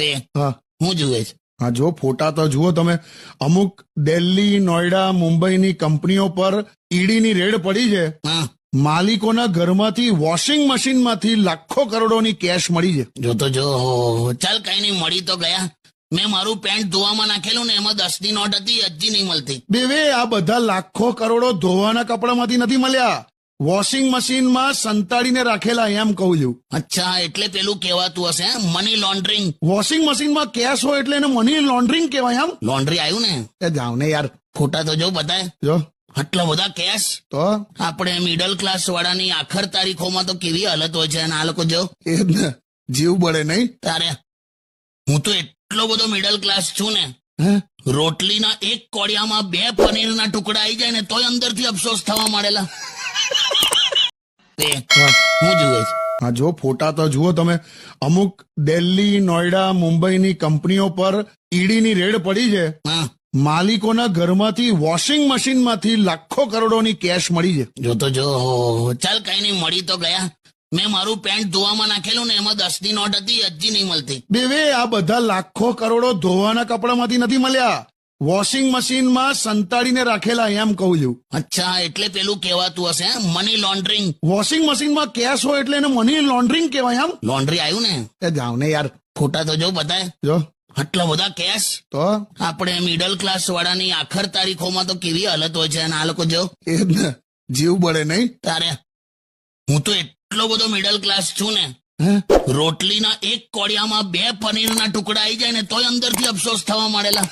તે હું. જુએ છે. હા જો ફોટા તો જુઓ તમે. અમુક દિલ્હી નોઈડા મુંબઈની કંપનીઓ પર ઈડીની રેડ પડી છે. માલિકોના ઘરમાંથી વોશિંગ મશીનમાંથી લાખો કરોડોની કેશ મળી છે. જો તો જો ચાલ કઈ નહીં મળી તો ગયા. મેં મારું પેન્ટ ધોવામાં નાખેલું ને એમાં દસની નોટ હતી હજી નહીં મળતી. બેવે આ બધા લાખો કરોડો ધોવાના કપડામાંથી નથી મળ્યા. વોશિંગ મશીનમાં સંતાડીને રાખેલા એમ કહું છું. અચ્છા એટલે પેલું કહેવાતું હશે મની લોન્ડરિંગ વોશિંગ મશીનમાં કેશ હોય એટલે એને મની લોન્ડરિંગ કહેવાય આમ લોન્ડ્રી આવ્યું ને? એ જાવ ને યાર. ફોટા તો જો બતાય જો. આટલા બધા કેશ તો? આપણે મિડલ ક્લાસ વાળાની આખર તારીખોમાં તો કેવી હાલત હોય છે અને આ લોકો જો? એ જ ને. જીવ બળે નહીં. તારે. હું તો એટલો બધો મિડલ ક્લાસ છું ને. રોટલીના એક કોડિયામાં બે પનીરના ટુકડા આવી જાય ને તોય અંદરથી અફસોસ થવા માંડેલા. હા હું જુએ છે હા જો ફોટા તો જુઓ તમે. અમુક દિલ્હી નોઈડા મુંબઈની કંપનીઓ પર ઈડીની રેડ પડી છે. માલિકોના ઘરમાંથી વોશિંગ મશીનમાંથી લાખો કરોડોની કેશ મળી છે. જો તો જો ચાલ કઈ નહીં મળી તો ગયા. મેં મારું પેન્ટ ધોવામાં નાખેલું ને એમાં દસની નોટ હતી હજી નહીં મળતી. બેવે આ બધા લાખો કરોડો ધોવાના કપડામાંથી નથી મળ્યા. વોશિંગ મશીનમાં સંતાડીને રાખેલા એમ કહું છું. અચ્છા એટલે પેલું કહેવાતું હશે મની લોન્ડરિંગ વોશિંગ મશીનમાં કેશ હોય એટલે એને મની લોન્ડરિંગ કહેવાય આમ લોન્ડ્રી આવ્યું ને? એ જાવ ને યાર. ખોટા તો જો બતાય જો. આટલા બધા કેશ તો? આપણે મિડલ ક્લાસ વાળાની આખર તારીખોમાં તો કેવી હાલત હોય છે અને આ લોકો જો? એ જ ને. જીવ બળે નહીં. તારે હું તો એટલો બધો મિડલ ક્લાસ છું ને રોટલીના એક કોડિયામાં બે પનીરના ટુકડા આવી જાય ને તોય અંદરથી અફસોસ થવા માંડેલા.